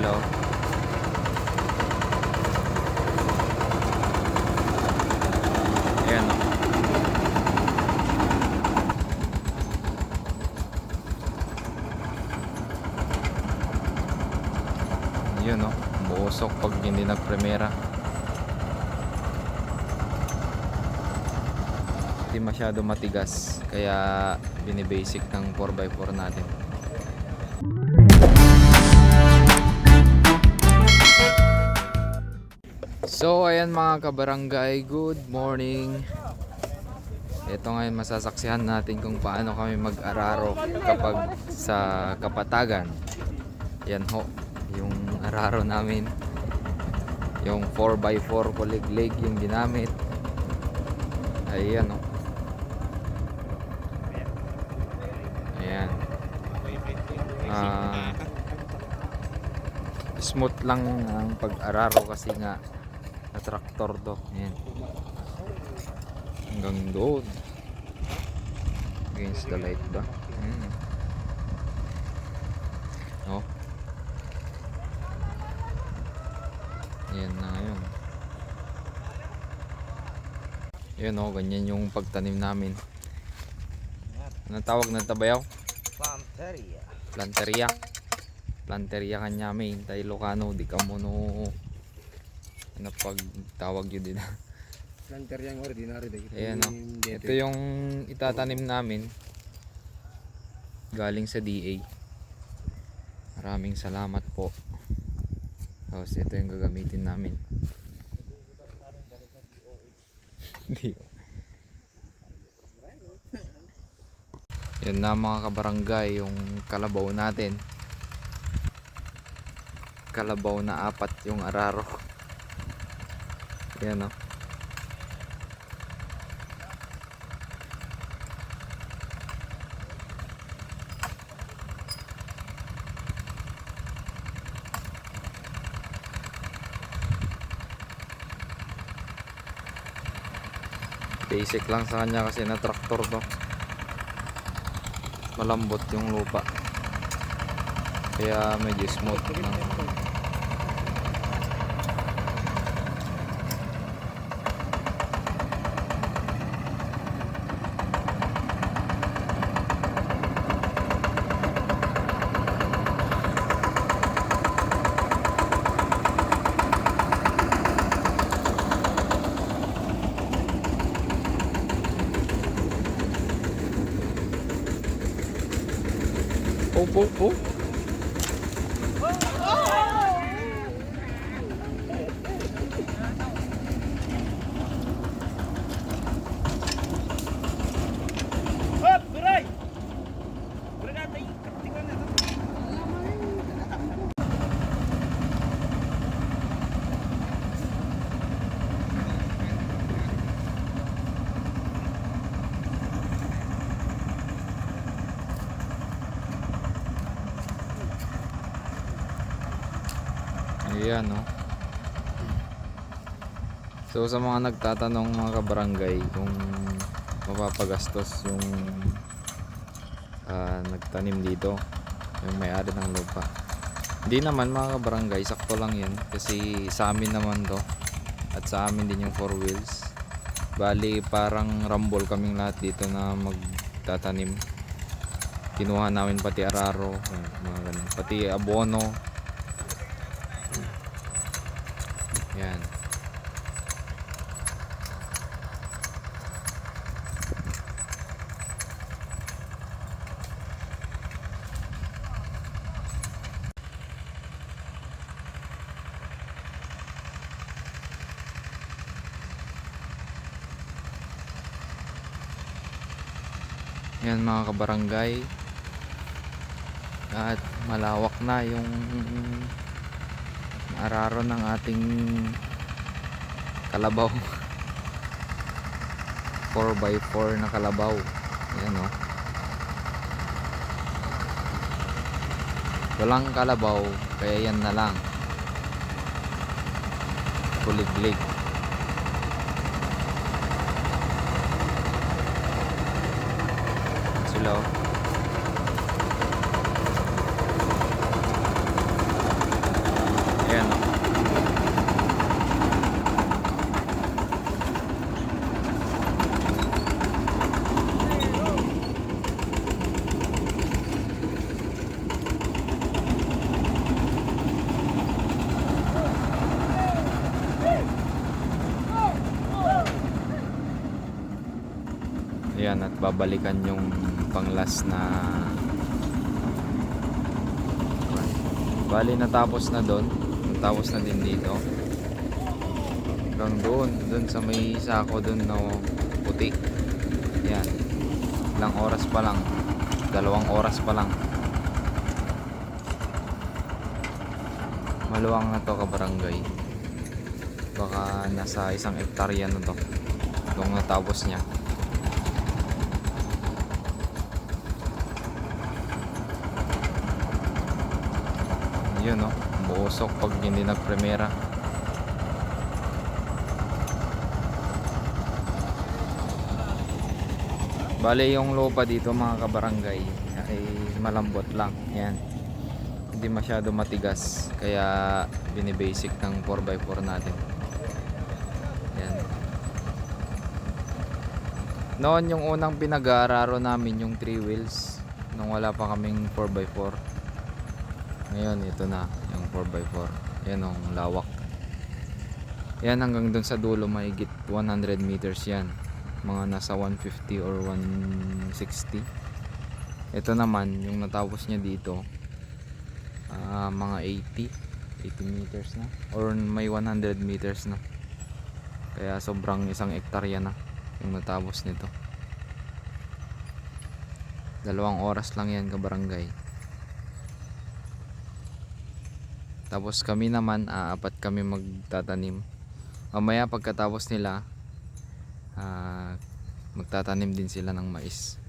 Oh. Ayan. Yun oh. Buusok pag hindi nagpremera. Hindi masyado matigas. Kaya binibasic ng 4x4 natin. So ayan mga kabarangay, good morning. Ito ngayon masasaksihan natin kung paano kami mag-araro kapag sa Kapatagan. Yan ho, yung araro namin. Yung 4x4 kuliglig yung ginamit. Ayan ho. Ayan. Ah, smooth lang ang pag-araro kasi nga na traktor to. Ayan. Hanggang doon. Against the light ba? Ayan. Oh. Ayan na ngayon. Ayan oh, ganyan yung pagtanim namin. Anong tawag ng tabayaw? Planteria. Planteria. Planteria kanya may tayo Ilocano di ka mo no ano pag tawag yun din. Planteria ang ordinary dahil. Ayan o. Ito yung itatanim namin galing sa DA. Maraming salamat po. Tapos ito yung gagamitin namin. Hindi. Yan na mga kabarangay yung kalabaw natin. Kalabaw na apat yung araro. Yan o. Basic lang sa kanya kasi na traktor to. Malambot yung lupa. Kaya medyo smooth lang. Oh, oh, oh. Ayan, no. So sa mga nagtatanong mga kabarangay kung mapapagastos yung ah, nagtanim dito, yung may-ari ng lupa. Hindi naman mga kabarangay, sakto lang yan kasi sa amin naman to at sa amin din yung four wheels. Bali parang rambol kaming lahat dito na magtatanim. Kinuha namin pati araro, mga ganun. pati abono, Yan. Yan mga kabarangay. At malawak na yung araro ng ating kalabaw. 4x4 na kalabaw. Yan o walang kalabaw kaya yan na lang. Kuliglig. Sila oh. Babalikan yung panglas na bali natapos na doon. Natapos na din dito. Hanggang doon doon sa may sako doon na puti. Yan ilang oras pa lang. Dalawang oras pa lang. Maluwang na to kabarangay. Baka nasa isang hektarya na to. Itong natapos niya yun no? Buusok pag hindi nagpremera bale yung lupa dito mga kabarangay ay malambot lang. Yan. Hindi masyado matigas kaya binibasic ng 4x4 natin. Yan. Noon yung unang pinag-aararo namin yung 3 wheels nung wala pa kaming 4x4 ngayon ito na yung 4x4 yan ang lawak. Yan hanggang dun sa dulo mahigit 100 meters yan. Mga nasa 150 or 160 ito naman yung natapos niya dito ah, mga 80 80 meters na. Or may 100 meters na. Kaya sobrang isang ektarya na yung natapos nito. Dalawang oras lang yan kabarangay tapos kami naman aapat kami magtatanim. Mamaya pagkatapos nila ah, magtatanim din sila ng mais